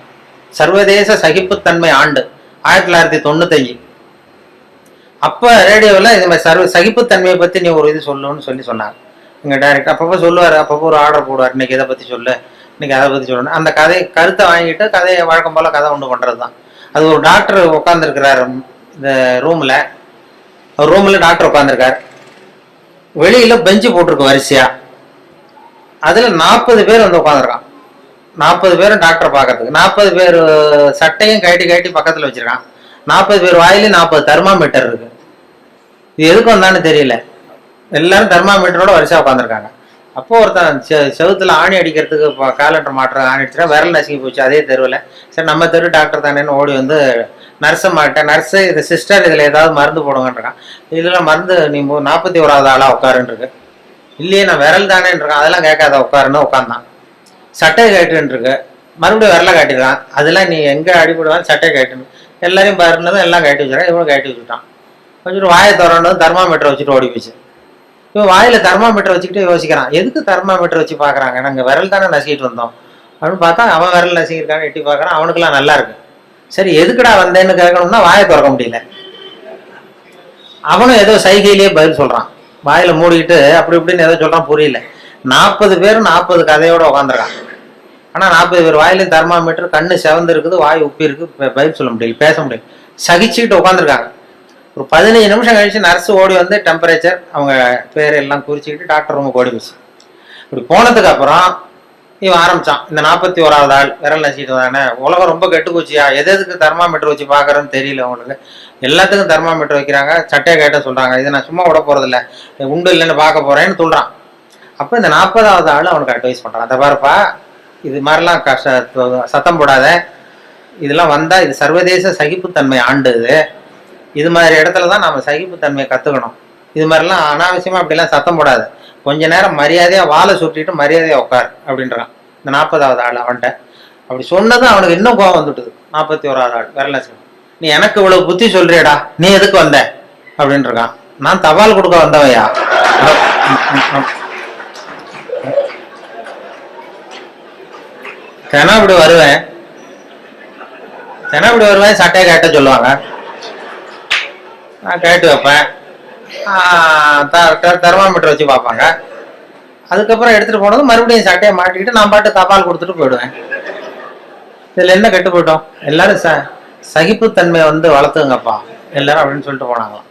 சர்வதேச சகிப்புத்தன்மை ஆண்டு. ஆயிரத்தி தொள்ளாயிரத்தி தொண்ணூத்தஞ்சு. அப்போ ரேடியோவில் இது மாதிரி சர்வ சகிப்புத்தன்மையை பற்றி நீ ஒரு இது சொல்லுன்னு சொல்லி சொன்னாங்க. இங்கே டைரக்டர் அப்பப்போ சொல்லுவார் அப்பப்போ ஒரு ஆர்டர் போடுவார். இன்னைக்கு இதை பற்றி சொல்லு? இன்னைக்கு அதை பற்றி சொல்லணும் அந்த கதை கருத்தை வாங்கிட்டு கதையை வழக்கம் போல் கதை ஒன்று பண்ணுறது தான் அது ஒரு டாக்டர் உட்காந்துருக்கிறார் இந்த ரூமில் ஒரு டாக்டர் உட்காந்துருக்காரு வெளியில் பெஞ்சு போட்டிருக்கு வரிசையாக அதில் நாற்பது பேர் வந்து உட்காந்துருக்கான் நாற்பது பேரும் டாக்டரை பார்க்கறதுக்கு. நாற்பது பேர் சட்டையும் கட்டி கட்டி பக்கத்தில் வச்சுருக்கான். நாற்பது பேர் வாயிலையும் நாற்பது தெர்மாமீட்டர் இருக்கு. இது எதுக்கு வந்தான்னு தெரியல. எல்லாரும் தெர்மாமீட்டரோட வரிசையாக உட்காந்துருக்காங்க அப்போ ஒருத்தன் செ- செவுத்துல ஆணி அடிக்கிறதுக்கு காலண்டர் மாற்றம் ஆணி அடிச்சுனா விரல் நசுங்கி போச்சு அதே தெருவில். சரி நம்ம தெரு டாக்டர் தானேன்னு ஓடி வந்து நர்ஸை மாட்டேன் நர்ஸு இது சிஸ்டர் இதில் ஏதாவது மருந்து போடுங்கன்றான். இதில் மருந்து நீ நாற்பத்தி ஓராவது ஆளாக உட்காருன்ருக்கு இல்லையே நான் விரல் தானேன்றான் அதெல்லாம் கேட்காத உட்காருன்னு உட்காந்தான் சட்டை கேட்டுன்ருக்கு மறுபடியும் விரலை காட்டிடுறான். அதெல்லாம் நீ எங்கே அடிபடுவான்னு சட்டை கேட்டுன்னு. எல்லாரையும் பாருனதும் எல்லாம் கட்டி வச்சுறான் இவனும் கட்டி வச்சுட்டான். வச்சுட்டு வாயை திறந்ததும் தர்மாமீட்டர் வச்சுட்டு ஓடி போச்சு. இவன் வாயில தெர்மாமீட்டர் வச்சுக்கிட்டு யோசிக்கிறான். எதுக்கு தர்மாமீட்டர் வச்சு பார்க்கறாங்க நாங்க விரல் தானே நசிக்கிட்டு வந்தோம். அப்படின்னு பார்த்தா அவன் விரல் நசிக்கிருக்கான்னு எட்டி பார்க்குறான் அவனுக்குலாம் நல்லா இருக்கு. சரி எதுக்குடா வந்தேன்னு கேட்கணும்னா வாயை திறக்க முடியல. அவனும் ஏதோ சைகையிலேயே பதில் சொல்றான். வாயில மூடிக்கிட்டு அப்படி இப்படின்னு ஏதோ சொல்றான் புரியல. நாற்பது பேர் நாற்பது கதையோட உட்காந்துருக்கான் ஆனால் நாற்பது பேர் வாயிலும் தெர்மாமீட்டர் கண்ணு செவந்து இருக்குது வாய் உப்பி இருக்கு பதில் சொல்ல முடியல பேச முடியல. சகிச்சுக்கிட்டு உட்காந்துருக்காங்க ஒரு பதினஞ்சு நிமிஷம் கழிச்சு நர்ஸ் ஓடி வந்து டெம்பரேச்சர் அவங்க பேர் எல்லாம் குறிச்சிக்கிட்டு டாக்டர் ரூமுக்கு ஓடி போச்சு. இப்படி போனதுக்கு அப்புறம் இவன் ஆரம்பிச்சான். இந்த நாற்பத்தி ஓராவது ஆள் விரல் நசிட்டு தானே உலகம் ரொம்ப கெட்டு போச்சியா? எது எதுக்கு தெர்மாமீட்டர் வச்சு பார்க்குறேன்னு தெரியல அவங்களுக்கு. எல்லாத்துக்கும் தெர்மாமீட்டர் வைக்கிறாங்க. சட்டையை கேட்ட சொல்கிறாங்க இதை நான் சும்மா விட போகிறதில்ல உண்டு இல்லைன்னு பார்க்க போகிறேன்னு சொல்கிறான் அப்போ இந்த நாற்பதாவது ஆள் அவனுக்கு அட்வைஸ் பண்ணுறான் அதை பாருப்பா இது மாதிரிலாம் கஷ்ட சத்தம் போடாத. இதெல்லாம் வந்தால் இது சர்வதேச சகிப்புத்தன்மை ஆண்டு இது. இது மாதிரி இடத்துல தான் நம்ம சகிப்புத்தன்மையை கற்றுக்கணும் இது மாதிரிலாம் அனாவசியமாக அப்படிலாம் சத்தம் போடாத. கொஞ்ச நேரம் மரியாதையாக வாழை சுட்டிட்டு மரியாதையாக உட்கார் அப்படின்றான். இந்த நாற்பதாவது ஆள் அவன்கிட்ட. அப்படி சொன்னதும் அவனுக்கு இன்னும் கோவம் வந்துட்டுது. நாற்பத்தி ஓராவது ஆள் வரல நீ எனக்கு இவ்வளவு புத்தி சொல்றியடா நீ எதுக்கு வந்த? அப்படின்னு இருக்கான் நான் தபால் கொடுக்க வந்தவையா? தினம் இப்படி வருவேன். தினம் இப்படி வருவேன் சட்டையை கேட்ட சொல்லுவாங்க. நான் கேட்டு வைப்பேன். தெர்மாமீட்டர் வச்சு பார்ப்பாங்க. அதுக்கப்புறம் எடுத்துகிட்டு போனது மறுபடியும் சட்டையை மாட்டிக்கிட்டு நான் பாட்டு தபால் கொடுத்துட்டு போயிடுவேன். இதில் என்ன கெட்டு போயிட்டோம்? எல்லாரும் ச சகிப்புத்தன்மையை வந்து வளர்த்துங்கப்பா. எல்லாரும் அப்படின்னு சொல்லிட்டு போனாங்களாம்.